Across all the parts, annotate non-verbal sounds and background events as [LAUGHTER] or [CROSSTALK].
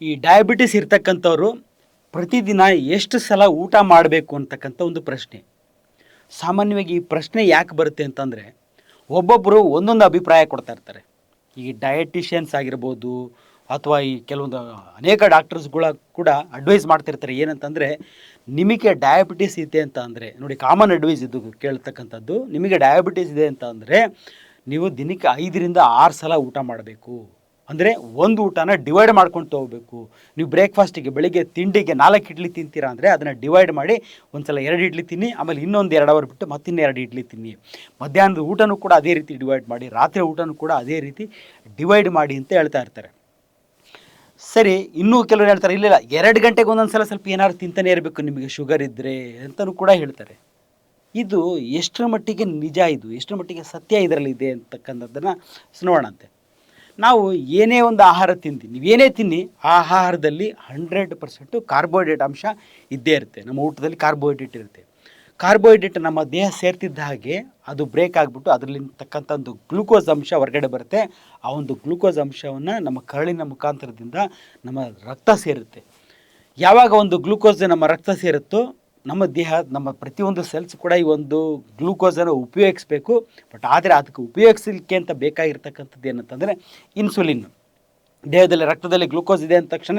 ಈ ಡಯಾಬಿಟಿಸ್ ಇರ್ತಕ್ಕಂಥವ್ರು ಪ್ರತಿದಿನ ಎಷ್ಟು ಸಲ ಊಟ ಮಾಡಬೇಕು ಅಂತಕ್ಕಂಥ ಒಂದು ಪ್ರಶ್ನೆ. ಸಾಮಾನ್ಯವಾಗಿ ಈ ಪ್ರಶ್ನೆ ಯಾಕೆ ಬರುತ್ತೆ ಅಂತಂದರೆ ಒಬ್ಬೊಬ್ಬರು ಒಂದೊಂದು ಅಭಿಪ್ರಾಯ ಕೊಡ್ತಾ ಇರ್ತಾರೆ. ಈ ಡಯಟಿಷಿಯನ್ಸ್ ಆಗಿರ್ಬೋದು ಅಥವಾ ಈ ಕೆಲವೊಂದು ಅನೇಕ ಡಾಕ್ಟರ್ಸ್ಗಳ ಕೂಡ ಅಡ್ವೈಸ್ ಮಾಡ್ತಿರ್ತಾರೆ ಏನಂತಂದರೆ, ನಿಮಗೆ ಡಯಾಬಿಟಿಸ್ ಇದೆ ಅಂತ ಅಂದರೆ, ನೋಡಿ ಕಾಮನ್ ಅಡ್ವೈಸ್ ಇದು ಕೇಳ್ತಕ್ಕಂಥದ್ದು, ನಿಮಗೆ ಡಯಾಬಿಟಿಸ್ ಇದೆ ಅಂತ ನೀವು ದಿನಕ್ಕೆ ಐದರಿಂದ ಆರು ಸಲ ಊಟ ಮಾಡಬೇಕು. ಅಂದರೆ ಒಂದು ಊಟನ ಡಿವೈಡ್ ಮಾಡ್ಕೊಂಡು ತೊಗೋಬೇಕು ನೀವು ಬ್ರೇಕ್ಫಾಸ್ಟಿಗೆ ಬೆಳಿಗ್ಗೆ ತಿಂಡಿಗೆ ನಾಲ್ಕು ಇಡ್ಲಿ ತಿಂತೀರಾ ಅಂದರೆ ಅದನ್ನು ಡಿವೈಡ್ ಮಾಡಿ ಒಂದು ಸಲ ಎರಡು ಇಡ್ಲಿ ತಿನ್ನಿ, ಆಮೇಲೆ ಇನ್ನೊಂದು ಎರಡು ಅವರ್ ಬಿಟ್ಟು ಮತ್ತಿನ್ನೆರಡು ಇಡ್ಲಿ ತಿನ್ನಿ. ಮಧ್ಯಾಹ್ನದ ಊಟನೂ ಕೂಡ ಅದೇ ರೀತಿ ಡಿವೈಡ್ ಮಾಡಿ, ರಾತ್ರಿ ಊಟನೂ ಕೂಡ ಅದೇ ರೀತಿ ಡಿವೈಡ್ ಮಾಡಿ ಅಂತ ಹೇಳ್ತಾ ಇರ್ತಾರೆ. ಸರಿ, ಇನ್ನೂ ಕೆಲವರು ಹೇಳ್ತಾರೆ, ಇಲ್ಲ ಇಲ್ಲ, ಎರಡು ಗಂಟೆಗೆ ಒಂದೊಂದು ಸಲ ಸ್ವಲ್ಪ ಏನಾದ್ರು ತಿಂತಾನೆ ಇರಬೇಕು ನಿಮಗೆ ಶುಗರ್ ಇದ್ದರೆ ಅಂತಲೂ ಕೂಡ ಹೇಳ್ತಾರೆ. ಇದು ಎಷ್ಟರ ಮಟ್ಟಿಗೆ ನಿಜ ಇದು, ಎಷ್ಟರ ಮಟ್ಟಿಗೆ ಸತ್ಯ ಇದರಲ್ಲಿ ಇದೆ ಅಂತಕ್ಕಂಥದ್ದನ್ನು ನೋಡೋಣಂತೆ. ನಾವು ಏನೇ ಒಂದು ಆಹಾರ ತಿಂತೀವಿ ನೀವು ಏನೇ ತಿನ್ನಿ ಆಹಾರದಲ್ಲಿ ಹಂಡ್ರೆಡ್ ಪರ್ಸೆಂಟು ಕಾರ್ಬೋಹೈಡ್ರೇಟ್ ಅಂಶ ಇದ್ದೇ ಇರುತ್ತೆ. ನಮ್ಮ ಊಟದಲ್ಲಿ ಕಾರ್ಬೋಹೈಡ್ರೇಟ್ ಇರುತ್ತೆ. ಕಾರ್ಬೋಹೈಡ್ರೇಟ್ ನಮ್ಮ ದೇಹ ಸೇರ್ತಿದ್ದ ಹಾಗೆ ಅದು ಬ್ರೇಕ್ ಆಗಿಬಿಟ್ಟು ಅದರಲ್ಲಿರ್ತಕ್ಕಂಥ ಒಂದು ಗ್ಲೂಕೋಸ್ ಅಂಶ ಹೊರಗಡೆ ಬರುತ್ತೆ. ಆ ಒಂದು ಗ್ಲೂಕೋಸ್ ಅಂಶವನ್ನು ನಮ್ಮ ಕರಳಿನ ಮುಖಾಂತರದಿಂದ ನಮ್ಮ ರಕ್ತ ಸೇರುತ್ತೆ. ಯಾವಾಗ ಒಂದು ಗ್ಲೂಕೋಸ್ ನಮ್ಮ ರಕ್ತ ಸೇರುತ್ತೋ ನಮ್ಮ ದೇಹ, ನಮ್ಮ ಪ್ರತಿಯೊಂದು ಸೆಲ್ಸ್ ಕೂಡ ಈ ಒಂದು ಗ್ಲೂಕೋಸನ್ನು ಉಪಯೋಗಿಸ್ಬೇಕು. ಬಟ್ ಆದರೆ ಅದಕ್ಕೆ ಉಪಯೋಗಿಸಲಿಕ್ಕೆ ಅಂತ ಬೇಕಾಗಿರ್ತಕ್ಕಂಥದ್ದು ಏನಂತಂದರೆ ಇನ್ಸುಲಿನ್ ದೇಹದಲ್ಲಿ, ರಕ್ತದಲ್ಲಿ ಗ್ಲೂಕೋಸ್ ಇದೆ ಅಂದ ತಕ್ಷಣ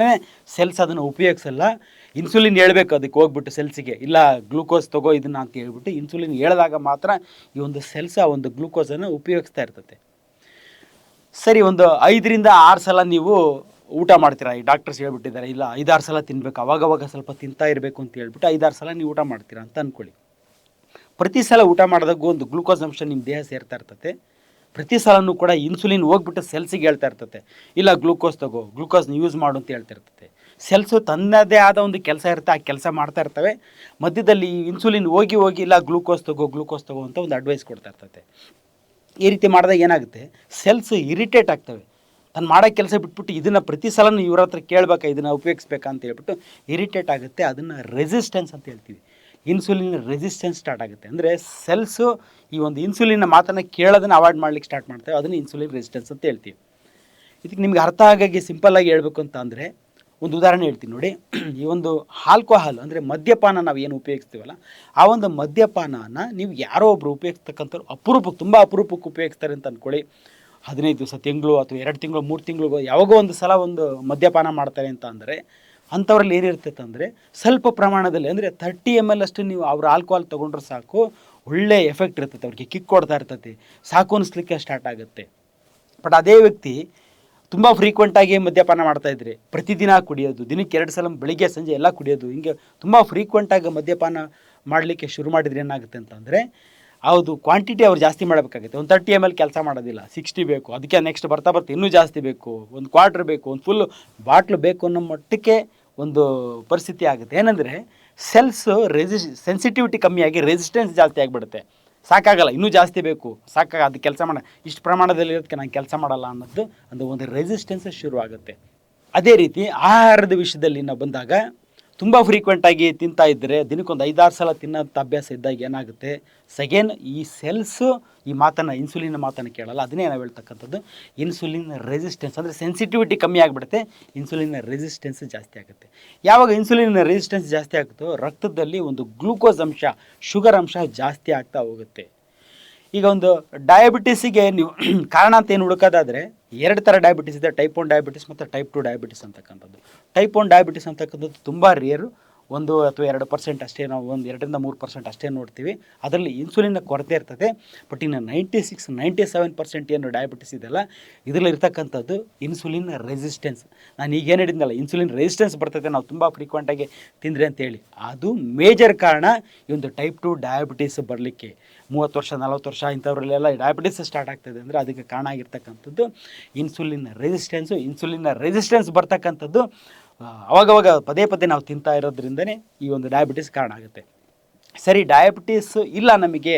ಸೆಲ್ಸ್ ಅದನ್ನು ಉಪಯೋಗಿಸಲ್ಲ. ಇನ್ಸುಲಿನ್ ಹೇಳಬೇಕು ಅದಕ್ಕೆ ಹೋಗ್ಬಿಟ್ಟು ಸೆಲ್ಸಿಗೆ ಇಲ್ಲ ಗ್ಲೂಕೋಸ್ ತಗೋ, ಇದನ್ನ ಅಂತ ಹೇಳ್ಬಿಟ್ಟು ಇನ್ಸುಲಿನ್ ಹೇಳಿದಾಗ ಮಾತ್ರ ಈ ಒಂದು ಸೆಲ್ಸ್ ಆ ಒಂದು ಗ್ಲೂಕೋಸನ್ನು ಉಪಯೋಗಿಸ್ತಾ ಇರ್ತದೆ. ಸರಿ, ಒಂದು ಐದರಿಂದ ಆರು ಸಲ ನೀವು ಊಟ ಮಾಡ್ತೀರಾ? ಈ ಡಾಕ್ಟರ್ಸ್ ಹೇಳ್ಬಿಟ್ಟಿದ್ದಾರೆ, ಇಲ್ಲ, ಐದಾರು ಸಲ ತಿನ್ಬೇಕು, ಅವಾಗವಾಗ ಸ್ವಲ್ಪ ತಿಂತಾ ಇರಬೇಕು ಅಂತ ಹೇಳ್ಬಿಟ್ಟು ಐದಾರು ಸಲ ನೀವು ಊಟ ಮಾಡ್ತೀರಾ ಅಂತ ಅಂದ್ಕೊಳ್ಳಿ ಪ್ರತಿ ಸಲ ಊಟ ಮಾಡಿದಾಗ ಒಂದು ಗ್ಲೂಕೋಸ್ ಅಂಶ ನಿಮ್ಮ ದೇಹ ಸೇರ್ತಾ ಇರ್ತತೆ. ಪ್ರತಿ ಸಲನೂ ಕೂಡ ಇನ್ಸುಲಿನ್ ಹೋಗ್ಬಿಟ್ಟು ಸೆಲ್ಸಿಗೆ ಹೇಳ್ತಾ ಇರ್ತತೆ. ಇಲ್ಲ, ಗ್ಲೂಕೋಸ್ ತಗೋ, ಗ್ಲೂಕೋಸ್ನ ಯೂಸ್ ಮಾಡು ಅಂತ ಹೇಳ್ತಾ ಇರ್ತತೆ. ಸೆಲ್ಸು ತನ್ನದೇ ಆದ ಒಂದು ಕೆಲಸ ಇರುತ್ತೆ, ಆ ಕೆಲಸ ಮಾಡ್ತಾ ಇರ್ತವೆ. ಮಧ್ಯದಲ್ಲಿ ಇನ್ಸುಲಿನ್ ಹೋಗಿ ಹೋಗಿ, ಇಲ್ಲ, ಗ್ಲೂಕೋಸ್ ತಗೋ ಗ್ಲೂಕೋಸ್ ತಗೋ ಅಂತ ಒಂದು ಅಡ್ವೈಸ್ ಕೊಡ್ತಾ ಇರ್ತತೆ. ಈ ರೀತಿ ಮಾಡಿದಾಗ ಏನಾಗುತ್ತೆ? ಸೆಲ್ಸ್ ಇರಿಟೇಟ್ ಆಗ್ತವೆ. ತಾನು ಮಾಡೋ ಕೆಲಸ ಬಿಟ್ಬಿಟ್ಟು ಇದನ್ನು ಪ್ರತಿ ಸಲ ಇವ್ರ ಹತ್ರ ಕೇಳಬೇಕಾ, ಇದನ್ನು ಉಪಯೋಗಿಸ್ಬೇಕಾ ಅಂತ ಹೇಳ್ಬಿಟ್ಟು ಇರಿಟೇಟ್ ಆಗುತ್ತೆ. ಅದನ್ನು ರೆಸಿಸ್ಟೆನ್ಸ್ ಅಂತ ಹೇಳ್ತೀವಿ. ಇನ್ಸುಲಿನ್ ರೆಸಿಸ್ಟೆನ್ಸ್ ಸ್ಟಾರ್ಟ್ ಆಗುತ್ತೆ. ಅಂದರೆ ಸೆಲ್ಸು ಈ ಒಂದು ಇನ್ಸುಲಿನ್ನ ಮಾತನ್ನು ಕೇಳೋದನ್ನು ಅವಾಯ್ಡ್ ಮಾಡ್ಲಿಕ್ಕೆ ಸ್ಟಾರ್ಟ್ ಮಾಡ್ತೇವೆ. ಅದನ್ನು ಇನ್ಸುಲಿನ್ ರೆಸಿಸ್ಟೆನ್ಸ್ ಅಂತ ಹೇಳ್ತೀವಿ. ಇದಕ್ಕೆ ನಿಮ್ಗೆ ಅರ್ಥ ಆಗಾಗಿ ಸಿಂಪಲ್ಲಾಗಿ ಹೇಳಬೇಕು ಅಂತ ಅಂದರೆ ಒಂದು ಉದಾಹರಣೆ ಹೇಳ್ತೀನಿ ನೋಡಿ. ಈ ಒಂದು ಆಲ್ಕೋಹಾಲ್ ಅಂದರೆ ಮದ್ಯಪಾನ ನಾವು ಏನು ಉಪಯೋಗಿಸ್ತೀವಲ್ಲ, ಆ ಒಂದು ಮದ್ಯಪಾನನ ನೀವು ಯಾರೋ ಒಬ್ಬರು ಉಪಯೋಗಿಸ್ತಕ್ಕಂಥವ್ರು ಅಪರೂಪಕ್ಕೆ, ತುಂಬ ಅಪರೂಪಕ್ಕೆ ಉಪಯೋಗಿಸ್ತಾರೆ ಅಂತ ಅಂದ್ಕೊಳ್ಳಿ ಹದಿನೈದು ದಿವಸ, ತಿಂಗಳು ಅಥವಾ ಎರಡು ತಿಂಗಳು, ಮೂರು ತಿಂಗಳು ಯಾವಾಗೋ ಒಂದು ಸಲ ಒಂದು ಮದ್ಯಪಾನ ಮಾಡ್ತಾರೆ ಅಂತ ಅಂದರೆ, ಅಂಥವ್ರಲ್ಲಿ ಏನಿರ್ತೈತೆ ಅಂದರೆ, ಸ್ವಲ್ಪ ಪ್ರಮಾಣದಲ್ಲಿ ಅಂದರೆ ತರ್ಟಿ ಎಂ ಎಲ್ ಅಷ್ಟು ನೀವು ಅವ್ರ ಆಲ್ಕೋಹಾಲ್ ತೊಗೊಂಡ್ರೆ ಸಾಕು, ಒಳ್ಳೆ ಎಫೆಕ್ಟ್ ಇರ್ತೈತೆ, ಅವ್ರಿಗೆ ಕಿಕ್ ಕೊಡ್ತಾ ಇರ್ತೈತಿ, ಸಾಕು ಅನಿಸ್ಲಿಕ್ಕೆ ಸ್ಟಾರ್ಟ್ ಆಗುತ್ತೆ. ಬಟ್ ಅದೇ ವ್ಯಕ್ತಿ ತುಂಬ ಫ್ರೀಕ್ವೆಂಟಾಗಿ ಮದ್ಯಪಾನ ಮಾಡ್ತಾ ಇದ್ರೆ, ಪ್ರತಿದಿನ ಕುಡಿಯೋದು, ದಿನಕ್ಕೆ ಎರಡು ಸಲ ಬೆಳಿಗ್ಗೆ, ಸಂಜೆ ಎಲ್ಲ ಕುಡಿಯೋದು, ಹಿಂಗೆ ತುಂಬ ಫ್ರೀಕ್ವೆಂಟಾಗಿ ಮದ್ಯಪಾನ ಮಾಡಲಿಕ್ಕೆ ಶುರು ಮಾಡಿದ್ರೆ ಏನಾಗುತ್ತೆ ಅಂತಂದರೆ ಹೌದು ಕ್ವಾಂಟಿಟಿ ಅವ್ರು ಜಾಸ್ತಿ ಮಾಡಬೇಕಾಗುತ್ತೆ. ಒಂದು ತರ್ಟಿ ಎಂ ಎಲ್ ಕೆಲಸ ಮಾಡೋದಿಲ್ಲ ಸಿಕ್ಸ್ಟಿ ಬೇಕು, ಅದಕ್ಕೆ ನೆಕ್ಸ್ಟ್ ಬರ್ತಾ ಬರ್ತಾ ಇನ್ನೂ ಜಾಸ್ತಿ ಬೇಕು, ಒಂದು ಕ್ವಾರ್ಟ್ರ್ ಬೇಕು, ಒಂದು ಫುಲ್ ಬಾಟ್ಲು ಬೇಕು ಅನ್ನೋ ಮಟ್ಟಕ್ಕೆ ಒಂದು ಪರಿಸ್ಥಿತಿ ಆಗುತ್ತೆ. ಏನಂದರೆ ಸೆಲ್ಸ್ ರೆಸಿಸ್ ಸೆನ್ಸಿಟಿವಿಟಿ ಕಮ್ಮಿಯಾಗಿ ರೆಸಿಸ್ಟೆನ್ಸ್ ಜಾಸ್ತಿ ಆಗಿಬಿಡುತ್ತೆ. ಸಾಕಾಗಲ್ಲ, ಇನ್ನೂ ಜಾಸ್ತಿ ಬೇಕು, ಸಾಕಾಗ, ಅದು ಕೆಲಸ ಮಾಡ, ಇಷ್ಟು ಪ್ರಮಾಣದಲ್ಲಿ ಇರೋದಕ್ಕೆ ನಾನು ಕೆಲಸ ಮಾಡಲ್ಲ ಅನ್ನೋದು, ಒಂದು ಒಂದು ರೆಸಿಸ್ಟೆನ್ಸ್ ಶುರು ಆಗುತ್ತೆ ಅದೇ ರೀತಿ ಆಹಾರದ ವಿಷಯದಲ್ಲಿ ನಾವು ಬಂದಾಗ ತುಂಬ ಫ್ರೀಕ್ವೆಂಟಾಗಿ ತಿಂತಾ ಇದ್ದರೆ ದಿನಕ್ಕೊಂದು ಐದಾರು ಸಲ ತಿನ್ನೋಂಥ ಅಭ್ಯಾಸ ಇದ್ದಾಗ ಏನಾಗುತ್ತೆ? ಸೆಕೆಂಡ್ ಈ ಸೆಲ್ಸು ಈ ಮಾತನ್ನು ಇನ್ಸುಲಿನ್ ಮಾತನ್ನು ಕೇಳಲ್ಲ. ಅದನ್ನೇ ನಾವು ಹೇಳ್ತಕ್ಕಂಥದ್ದು. ಇನ್ಸುಲಿನ್ ರೆಸಿಸ್ಟೆನ್ಸ್ ಅಂದರೆ ಸೆನ್ಸಿಟಿವಿಟಿ ಕಮ್ಮಿ ಆಗಿಬಿಡುತ್ತೆ. ಇನ್ಸುಲಿನ್ ರೆಸಿಸ್ಟೆನ್ಸ್ ಜಾಸ್ತಿ ಆಗುತ್ತೆ. ಯಾವಾಗ ಇನ್ಸುಲಿನ್ ರೆಸಿಸ್ಟೆನ್ಸ್ ಜಾಸ್ತಿ ಆಗುತ್ತೋ, ರಕ್ತದಲ್ಲಿ ಒಂದು ಗ್ಲೂಕೋಸ್ ಅಂಶ ಶುಗರ್ ಅಂಶ ಜಾಸ್ತಿ ಆಗ್ತಾ ಹೋಗುತ್ತೆ. ಈಗ ಒಂದು ಡಯಾಬಿಟಿಸಿಗೆ ನೀವು [CLEARS THROAT] ಕಾರಣ ಅಂತ ಏನು ಹುಡುಕೋದಾದರೆ ಎರಡು ಥರ ಡಯಾಬಿಟಿಸ್ ಇದೆ ಟೈಪ್ ಒನ್ ಡಯಾಬಿಟಿಸ್ ಮತ್ತು ಟೈಪ್ ಟು ಡಯಾಬಿಟಿಸ್ ಅಂತಕ್ಕಂಥದ್ದು. ಟೈಪ್ ಒನ್ ಡಯಾಬಿಟಿಸ್ ಅಂತಕ್ಕಂಥದ್ದು ತುಂಬ ರೇರು ಒಂದು ಅಥವಾ ಎರಡು ಪರ್ಸೆಂಟ್ ಅಷ್ಟೇ ನಾವು ಒಂದು ಎರಡರಿಂದ ಮೂರು ಪರ್ಸೆಂಟ್ ಅಷ್ಟೇ ನೋಡ್ತೀವಿ. ಅದರಲ್ಲಿ ಇನ್ಸುಲಿನ್ ಕೊರತೆ ಇರ್ತದೆ. ಬಟ್ ಇನ್ನು ninety six ninety seven percent ಏನು ಡಯಾಬಿಟಿಸ್ ಇದೆಯಲ್ಲ, ಇದರಲ್ಲಿ ಇರ್ತಕ್ಕಂಥದ್ದು ಇನ್ಸುಲಿನ್ ರೆಸಿಸ್ಟೆನ್ಸ್ ನಾನು ಈಗ ಏನು ಇನ್ಸುಲಿನ್ ರೆಸಿಸ್ಟೆನ್ಸ್ ಬರ್ತದೆ ನಾವು ತುಂಬ ಫ್ರೀಕ್ವೆಂಟಾಗಿ ತಿಂದರೆ ಅಂತೇಳಿ. ಅದು ಮೇಜರ್ ಕಾರಣ ಈ ಒಂದು ಟೈಪ್ ಟು ಡಯಾಬಿಟೀಸ್ ಬರಲಿಕ್ಕೆ. ಮೂವತ್ತು ವರ್ಷ, ನಲ್ವತ್ತು ವರ್ಷ ಇಂಥವ್ರಲ್ಲೆಲ್ಲ ಡಯಾಬಿಟಿಸ್ ಸ್ಟಾರ್ಟ್ ಆಗ್ತದೆ ಅಂದರೆ ಅದಕ್ಕೆ ಕಾರಣ ಆಗಿರ್ತಕ್ಕಂಥದ್ದು ಇನ್ಸುಲಿನ್ ರೆಸಿಸ್ಟೆನ್ಸು ಇನ್ಸುಲಿನ್ ರೆಸಿಸ್ಟೆನ್ಸ್ ಬರ್ತಕ್ಕಂಥದ್ದು ಅವಾಗವಾಗ ಪದೇ ಪದೇ ನಾವು ತಿಂತಾ ಇರೋದ್ರಿಂದನೇ ಈ ಒಂದು ಡಯಾಬಿಟಿಸ್ ಕಾರಣ ಆಗುತ್ತೆ. ಸರಿ ಡಯಾಬಿಟಿಸ್ ಇಲ್ಲ ನಮಗೆ.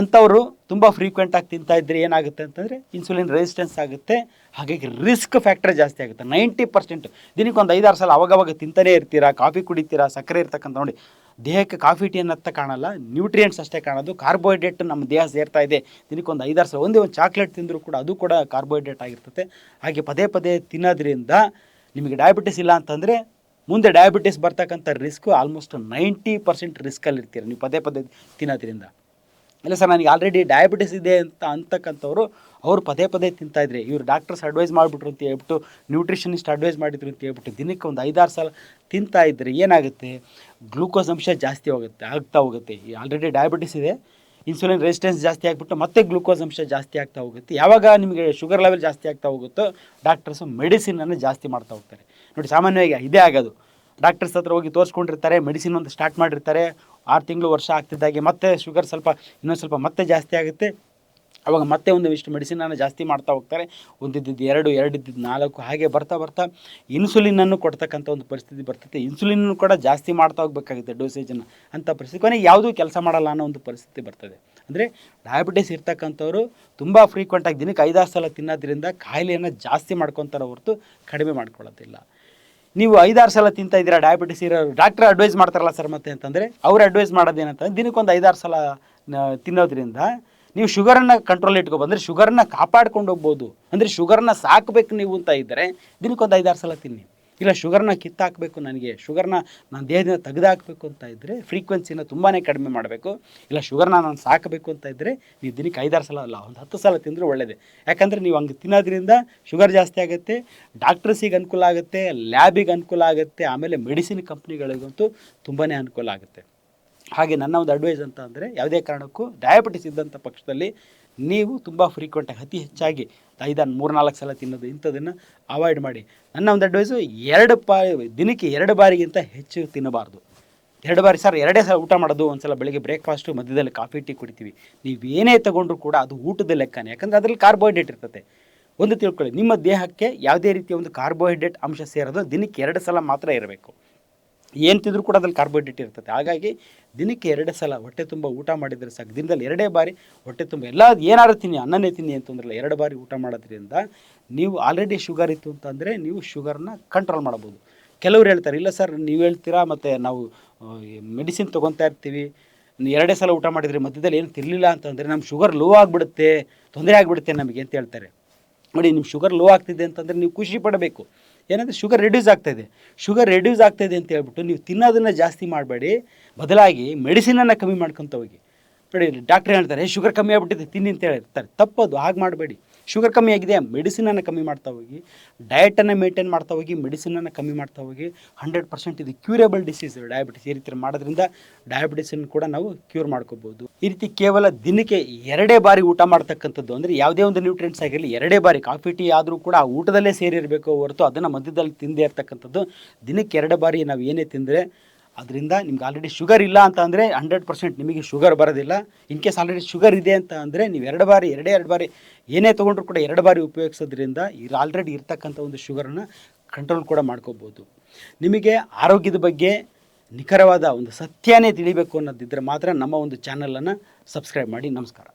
ಅಂಥವರು ತುಂಬ ಫ್ರೀಕ್ವೆಂಟಾಗಿ ತಿಂತಾ ಇದ್ದರೆ ಏನಾಗುತ್ತೆ ಅಂತಂದರೆ ಇನ್ಸುಲಿನ್ ರೆಸಿಸ್ಟೆನ್ಸ್ ಆಗುತ್ತೆ. ಹಾಗಾಗಿ ರಿಸ್ಕ್ ಫ್ಯಾಕ್ಟರ್ ಜಾಸ್ತಿ ಆಗುತ್ತೆ. ನೈಂಟಿ ಪರ್ಸೆಂಟ್ ದಿನಕ್ಕೆ ಒಂದು ಐದಾರು ಸಲ ಅವಾಗವಾಗ ತಿಂತಾನೇ ಇರ್ತೀರಾ, ಕಾಫಿ ಕುಡಿತೀರಾ, ಸಕ್ಕರೆ ಇರ್ತಕ್ಕಂಥ ನೋಡಿ, ದೇಹಕ್ಕೆ ಕಾಫಿ ಟೀ ಅನ್ನತ್ತ ಕಾಣಲ್ಲ ನ್ಯೂಟ್ರಿಯೆಂಟ್ಸ್ ಅಷ್ಟೇ ಕಾಣೋದು ಕಾರ್ಬೋಹೈಡ್ರೇಟ್ ನಮ್ಮ ದೇಹ ಸೇರ್ತಾ ಇದೆ. ದಿನಕ್ಕೆ ಒಂದು ಐದಾರು ಸಲ, ಒಂದೇ ಒಂದು ಚಾಕ್ಲೇಟ್ ತಿಂದರೂ ಕೂಡ ಅದು ಕೂಡ ಕಾರ್ಬೋಹೈಡ್ರೇಟ್ ಆಗಿರ್ತದೆ. ಹಾಗೆ ಪದೇ ಪದೇ ತಿನ್ನೋದ್ರಿಂದ ನಿಮಗೆ ಡಯಾಬಿಟಿಸ್ ಇಲ್ಲ ಅಂತಂದರೆ ಮುಂದೆ ಡಯಾಬಿಟಿಸ್ ಬರ್ತಕ್ಕಂಥ ರಿಸ್ಕ್ ಆಲ್ಮೋಸ್ಟ್ ನೈಂಟಿ ಪರ್ಸೆಂಟ್ ರಿಸ್ಕಲ್ಲಿ ಇರ್ತೀರ. ನೀವು ಪದೇ ಪದೇ ತಿನ್ನೋದ್ರಿಂದ. ಇಲ್ಲ ಸರ್, ನನಗೆ ಆಲ್ರೆಡಿ ಡಯಾಬಿಟಿಸ್ ಇದೆ ಅಂತ ಅಂತಕ್ಕಂಥವ್ರು, ಅವರು ಪದೇ ಪದೇ ತಿಂತಾ ಇವರು ಡಾಕ್ಟರ್ಸ್ ಅಡ್ವೈಸ್ ಮಾಡಿಬಿಟ್ರು ಅಂತ ಹೇಳ್ಬಿಟ್ಟು ನ್ಯೂಟ್ರಿಷನಿಸ್ಟ್ ಅಡ್ವೈಸ್ ಮಾಡಿದ್ರು ಅಂತ ಹೇಳ್ಬಿಟ್ಟು ದಿನಕ್ಕೆ ಒಂದು ಐದಾರು ಸಲ ತಿಂತಾಯಿದ್ರೆ ಏನಾಗುತ್ತೆ? ಗ್ಲೂಕೋಸ್ ಅಂಶ ಜಾಸ್ತಿ ಹೋಗುತ್ತೆ, ಆಗ್ತಾ ಹೋಗುತ್ತೆ. ಈ ಆಲ್ರೆಡಿ ಡಯಾಬಿಟಿಸ್ ಇದೆ. ಇನ್ಸುಲಿನ್ ರೆಸಿಸ್ಟೆನ್ಸ್ ಜಾಸ್ತಿ ಆಗಿಬಿಟ್ಟು ಮತ್ತೆ ಗ್ಲೂಕೋಸ್ ಅಂಶ ಜಾಸ್ತಿ ಆಗ್ತಾ ಹೋಗುತ್ತೆ. ಯಾವಾಗ ನಿಮಗೆ ಶುಗರ್ ಲೆವೆಲ್ ಜಾಸ್ತಿ ಆಗ್ತಾ ಹೋಗುತ್ತೋ ಡಾಕ್ಟರ್ಸು ಮೆಡಿಸಿನನ್ನು ಜಾಸ್ತಿ ಮಾಡ್ತಾ ಹೋಗ್ತಾರೆ. ನೋಡಿ, ಸಾಮಾನ್ಯವಾಗಿ ಇದೇ ಆಗೋದು. ಡಾಕ್ಟರ್ಸ್ ಹತ್ರ ಹೋಗಿ ತೋರಿಸ್ಕೊಂಡಿರ್ತಾರೆ ಮೆಡಿಸಿನ್ ಒಂದು ಸ್ಟಾರ್ಟ್ ಮಾಡಿರ್ತಾರೆ. ಆರು ತಿಂಗಳು ವರ್ಷ ಆಗ್ತಿದ್ದಾಗೆ ಮತ್ತೆ ಶುಗರ್ ಸ್ವಲ್ಪ ಇನ್ನೊಂದು ಸ್ವಲ್ಪ ಮತ್ತೆ ಜಾಸ್ತಿ ಆಗುತ್ತೆ. ಅವಾಗ ಮತ್ತೆ ಒಂದು ಇಷ್ಟು ಮೆಡಿಸಿನನ್ನು ಜಾಸ್ತಿ ಮಾಡ್ತಾ ಹೋಗ್ತಾರೆ. ಒಂದಿದ್ದು ಎರಡು ಎರಡಿದ್ದು ನಾಲ್ಕು, ಹಾಗೆ ಬರ್ತಾ ಬರ್ತಾ ಇನ್ಸುಲಿನನ್ನು ಕೊಡ್ತಕ್ಕಂಥ ಒಂದು ಪರಿಸ್ಥಿತಿ ಬರ್ತೈತೆ. ಇನ್ಸುಲಿನನ್ನು ಕೂಡ ಜಾಸ್ತಿ ಮಾಡ್ತಾ ಹೋಗ್ಬೇಕಾಗುತ್ತೆ ಡೋಸೇಜನ್ನು. ಅಂಥ ಪರಿಸ್ಥಿತಿ. ಕೊನೆ ಯಾವುದೂ ಕೆಲಸ ಮಾಡಲ್ಲ ಅನ್ನೋ ಒಂದು ಪರಿಸ್ಥಿತಿ ಬರ್ತದೆ. ಅಂದರೆ ಡಯಾಬಿಟಿಸ್ ಇರ್ತಕ್ಕಂಥವ್ರು ತುಂಬ ಫ್ರೀಕ್ವೆಂಟಾಗಿ ದಿನಕ್ಕೆ ಐದಾರು ಸಲ ತಿನ್ನೋದ್ರಿಂದ ಕಾಯಿಲೆಯನ್ನು ಜಾಸ್ತಿ ಮಾಡ್ಕೊತಾರೆ ಹೊರತು ಕಡಿಮೆ ಮಾಡ್ಕೊಳ್ಳೋದಿಲ್ಲ. ನೀವು ಐದಾರು ಸಲ ತಿಂತಾ ಇದ್ದೀರಾ ಡಯಾಬಿಟಿಸ್ ಇರೋ ಡಾಕ್ಟರ್ ಅಡ್ವೈಸ್ ಮಾಡ್ತಾರಲ್ಲ ಸರ್ ಮತ್ತೆ ಅಂತಂದರೆ ಅವ್ರು ಅಡ್ವೈಸ್ ಮಾಡೋದೇನಂತ ದಿನಕ್ಕೊಂದು ಐದಾರು ಸಲ ತಿನ್ನೋದ್ರಿಂದ ನೀವು ಶುಗರನ್ನು ಕಂಟ್ರೋಲ್ ಇಟ್ಕೊ ಬಂದರೆ ಶುಗರನ್ನ ಕಾಪಾಡ್ಕೊಂಡು ಹೋಗ್ಬೋದು. ಅಂದರೆ ಶುಗರ್ನ ಸಾಕಬೇಕು ನೀವು ಅಂತ ಇದ್ದರೆ ದಿನಕ್ಕೊಂದು ಐದಾರು ಸಲ ತಿನ್ನಿ. ಇಲ್ಲ ಶುಗರ್ನ ಕಿತ್ತಾಕಬೇಕು ನನಗೆ ಶುಗರ್ನ ನನ್ನ ದೇಹದಿಂದ ತೆಗೆದಾಕಬೇಕು ಅಂತ ಇದ್ದರೆ ಫ್ರೀಕ್ವೆನ್ಸಿನ ತುಂಬಾ ಕಡಿಮೆ ಮಾಡಬೇಕು. ಇಲ್ಲ ಶುಗರ್ನ ನಾನು ಸಾಕಬೇಕು ಅಂತ ಇದ್ದರೆ ನೀವು ದಿನಕ್ಕೆ ಐದಾರು ಸಲ ಅಲ್ಲ, ಒಂದು ಹತ್ತು ಸಲ ತಿಂದರೂ ಒಳ್ಳೆಯದೆ ಯಾಕಂದರೆ ನೀವು ಹಂಗೆ ತಿನ್ನೋದ್ರಿಂದ ಶುಗರ್ ಜಾಸ್ತಿ ಆಗುತ್ತೆ ಡಾಕ್ಟರ್ಸಿಗೆ ಅನುಕೂಲ ಆಗುತ್ತೆ ಲ್ಯಾಬಿಗೆ ಅನುಕೂಲ ಆಗುತ್ತೆ, ಆಮೇಲೆ ಮೆಡಿಸಿನ್ ಕಂಪ್ನಿಗಳಿಗಂತೂ ತುಂಬಾ ಅನುಕೂಲ ಆಗುತ್ತೆ. ಹಾಗೆ ನನ್ನ ಒಂದು ಅಡ್ವೈಸ್ ಅಂತ ಅಂದರೆ ಯಾವುದೇ ಕಾರಣಕ್ಕೂ ಡಯಾಬಿಟಿಸ್ ಇದ್ದಂಥ ಪಕ್ಷದಲ್ಲಿ ನೀವು ತುಂಬ ಫ್ರೀಕ್ವೆಂಟಾಗಿ ಅತಿ ಹೆಚ್ಚಾಗಿ ಐದಾರು, ಮೂರ್ನಾಲ್ಕು ಸಲ ತಿನ್ನೋದು ಇಂಥದನ್ನು ಅವಾಯ್ಡ್ ಮಾಡಿ. ನನ್ನ ಒಂದು ಅಡ್ವೈಸು ಎರಡು ಪಾ, ದಿನಕ್ಕೆ ಎರಡು ಬಾರಿಗಿಂತ ಹೆಚ್ಚು ತಿನ್ನಬಾರ್ದು. ಎರಡು ಬಾರಿ, ಸರ್, ಎರಡೇ ಸಲ ಊಟ ಮಾಡೋದು ಒಂದು ಸಲ ಬೆಳಗ್ಗೆ ಬ್ರೇಕ್ಫಾಸ್ಟು ಮಧ್ಯದಲ್ಲಿ ಕಾಫಿ, ಟೀ ಕುಡಿತೀವಿ. ನೀವು ಏನೇ ತೊಗೊಂಡ್ರು ಕೂಡ ಅದು ಊಟದ ಲೆಕ್ಕನೇ. ಯಾಕಂದರೆ ಅದರಲ್ಲಿ ಕಾರ್ಬೋಹೈಡ್ರೇಟ್ ಇರ್ತದೆ ಒಂದು ತಿಳ್ಕೊಳ್ಳಿ, ನಿಮ್ಮ ದೇಹಕ್ಕೆ ಯಾವುದೇ ರೀತಿಯ ಒಂದು ಕಾರ್ಬೋಹೈಡ್ರೇಟ್ ಅಂಶ ಸೇರೋದು ದಿನಕ್ಕೆ ಎರಡು ಸಲ ಮಾತ್ರ ಇರಬೇಕು. ಏನು ತಿಂದರೂ ಕೂಡ ಅದ್ರಲ್ಲಿ ಕಾರ್ಬೋಹೈಡ್ರೇಟ್ ಇರ್ತದೆ. ಹಾಗಾಗಿ ದಿನಕ್ಕೆ ಎರಡು ಸಲ ಹೊಟ್ಟೆ ತುಂಬ ಊಟ ಮಾಡಿದರೆ ಸಾಕು. ದಿನದಲ್ಲಿ ಎರಡೇ ಬಾರಿ ಹೊಟ್ಟೆ ತುಂಬ ಎಲ್ಲ ಏನಾರು ತಿನ್ನಿ ಅನ್ನನೇ ತಿನ್ನಿ ಅಂತಂದ್ರಲ್ಲ ಎರಡು ಬಾರಿ ಊಟ ಮಾಡೋದ್ರಿಂದ ನೀವು ಆಲ್ರೆಡಿ ಶುಗರ್ ಇತ್ತು ಅಂತಂದರೆ ನೀವು ಶುಗರ್ನ ಕಂಟ್ರೋಲ್ ಮಾಡ್ಬೋದು. ಕೆಲವ್ರು ಹೇಳ್ತಾರೆ, ಇಲ್ಲ ಸರ್ ನೀವು ಹೇಳ್ತೀರಾ? ಮತ್ತು ನಾವು ಮೆಡಿಸಿನ್ ತೊಗೊತಾ ಇರ್ತೀವಿ. ಎರಡೇ ಸಲ ಊಟ ಮಾಡಿದರೆ ಮಧ್ಯದಲ್ಲಿ ಏನು ತಿರ್ಲಿಲ್ಲ ಅಂತಂದರೆ ನಮ್ಮ ಶುಗರ್ ಲೋ ಆಗಿಬಿಡುತ್ತೆ, ತೊಂದರೆ ಆಗಿಬಿಡುತ್ತೆ ನಮಗೆ ಅಂತ ಹೇಳ್ತಾರೆ. ನೋಡಿ ನಿಮ್ಮ ಶುಗರ್ ಲೋ ಆಗ್ತಿದೆ ಅಂತಂದರೆ ನೀವು ಖುಷಿ ಪಡಬೇಕು. ಏನಂದರೆ ಶುಗರ್ ರೆಡ್ಯೂಸ್ ಆಗ್ತಾಯಿದೆ ಶುಗರ್ ರೆಡ್ಯೂಸ್ ಆಗ್ತಾಯಿದೆ ಅಂತ ಹೇಳ್ಬಿಟ್ಟು ನೀವು ತಿನ್ನೋದನ್ನು ಜಾಸ್ತಿ ಮಾಡಬೇಡಿ. ಬದಲಾಗಿ ಮೆಡಿಸಿನನ್ನು ಕಮ್ಮಿ ಮಾಡ್ಕೊತ ಹೋಗಿ. ನೋಡಿ ಡಾಕ್ಟ್ರ್ ಹೇಳ್ತಾರೆ ಶುಗರ್ ಕಮ್ಮಿ ಆಗ್ಬಿಟ್ಟಿದೆ, ತಿನ್ನಿ ಅಂತ ಹೇಳಿರ್ತಾರೆ ತಪ್ಪದು, ಹಾಗೆ ಮಾಡಬೇಡಿ. ಶುಗರ್ ಕಮ್ಮಿ ಆಗಿದೆ, ಮೆಡಿಸಿನನ್ನು ಕಮ್ಮಿ ಮಾಡ್ತಾ ಹೋಗಿ ಡಯಟನ್ನು ಮೇಂಟೈನ್ ಮಾಡ್ತಾ ಹೋಗಿ, ಮೆಡಿಸಿನನ್ನು ಕಮ್ಮಿ ಮಾಡ್ತಾ ಹೋಗಿ ಹಂಡ್ರೆಡ್ ಪರ್ಸೆಂಟ್ ಇದು ಕ್ಯೂರೇಬಲ್ ಡಿಸೀಸ್ ಡಯಾಬಿಟಿಸ್ ಈ ರೀತಿ ಮಾಡೋದ್ರಿಂದ ಡಯಾಬಿಟಿಸನ್ನು ಕೂಡ ನಾವು ಕ್ಯೂರ್ ಮಾಡ್ಕೋಬೋದು. ಈ ರೀತಿ ಕೇವಲ ದಿನಕ್ಕೆ ಎರಡೇ ಬಾರಿ ಊಟ ಮಾಡ್ತಕ್ಕಂಥದ್ದು ಅಂದರೆ ಯಾವುದೇ ಒಂದು ನ್ಯೂಟ್ರಿಯೆಂಟ್ಸ್ ಆಗಿರಲಿ, ಎರಡೇ ಬಾರಿ ಕಾಫಿ, ಟೀ ಆದರೂ ಕೂಡ ಆ ಊಟದಲ್ಲೇ ಸೇರಿರಬೇಕು ಹೊರತು ಅದನ್ನು ಮಧ್ಯದಲ್ಲಿ ತಿಂದೇ ಇರ್ತಕ್ಕಂಥದ್ದು ದಿನಕ್ಕೆ ಎರಡು ಬಾರಿ ನಾವು ಏನೇ ತಿಂದರೆ ಅದರಿಂದ ನಿಮ್ಗೆ ಆಲ್ರೆಡಿ ಶುಗರ್ ಇಲ್ಲ ಅಂತ ಅಂದರೆ ಹಂಡ್ರೆಡ್ ಪರ್ಸೆಂಟ್ ನಿಮಗೆ ಶುಗರ್ ಬರೋದಿಲ್ಲ. ಇನ್ ಕೇಸ್ ಆಲ್ರೆಡಿ ಶುಗರ್ ಇದೆ ಅಂತ ಅಂದರೆ ನೀವು ಎರಡು ಬಾರಿ, ಎರಡೇ, ಎರಡು ಬಾರಿ ಏನೇ ತೊಗೊಂಡ್ರು ಕೂಡ ಎರಡು ಬಾರಿ ಉಪಯೋಗಿಸೋದ್ರಿಂದ ಈ ಆಲ್ರೆಡಿ ಇರ್ತಕ್ಕಂಥ ಒಂದು ಶುಗರನ್ನು ಕಂಟ್ರೋಲ್ ಕೂಡ ಮಾಡ್ಕೋಬೋದು. ನಿಮಗೆ ಆರೋಗ್ಯದ ಬಗ್ಗೆ ನಿಖರವಾದ ಒಂದು ಸತ್ಯನೇ ತಿಳಿಬೇಕು ಅನ್ನೋದಿದ್ದರೆ ಮಾತ್ರ ನಮ್ಮ ಒಂದು ಚಾನಲನ್ನು ಸಬ್ಸ್ಕ್ರೈಬ್ ಮಾಡಿ. ನಮಸ್ಕಾರ.